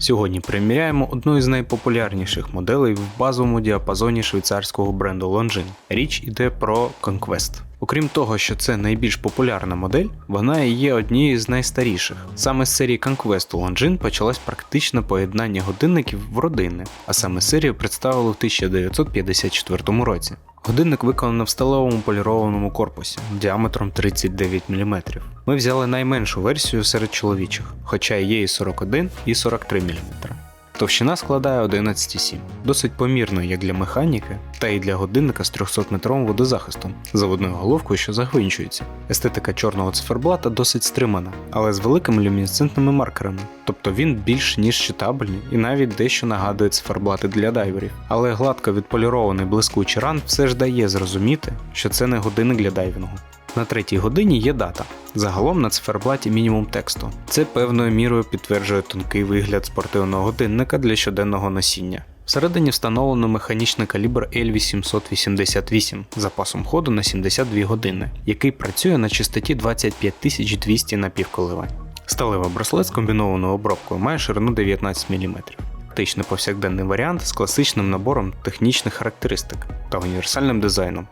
Сьогодні приміряємо одну із найпопулярніших моделей в базовому діапазоні швейцарського бренду Longines. Річ іде про Conquest. Окрім того, що це найбільш популярна модель, вона і є однією з найстаріших. Саме з серії Conquest у Longines почалось практичне поєднання годинників в родини, а саме серію представили в 1954 році. Годинник виконано в сталевому полірованому корпусі діаметром 39 мм. Ми взяли найменшу версію серед чоловічих, хоча є і 41 і 43 мм. Товщина складає 11,7, досить помірно як для механіки, та й для годинника з 300-метровим водозахистом, заводною головкою, що загвинчується. Естетика чорного циферблата досить стримана, але з великими люмінесцентними маркерами, тобто він більш ніж читабельний і навіть дещо нагадує циферблати для дайверів. Але гладко відполірований блискучий ран все ж дає зрозуміти, що це не годинник для дайвінгу. На третій годині є дата. Загалом на циферблаті мінімум тексту. Це певною мірою підтверджує тонкий вигляд спортивного годинника для щоденного носіння. Всередині встановлено механічний калібр L888 з запасом ходу на 72 години, який працює на частоті 25200 напівколивань. Сталевий браслет з комбінованою обробкою має ширину 19 мм. Практичний повсякденний варіант з класичним набором технічних характеристик та універсальним дизайном.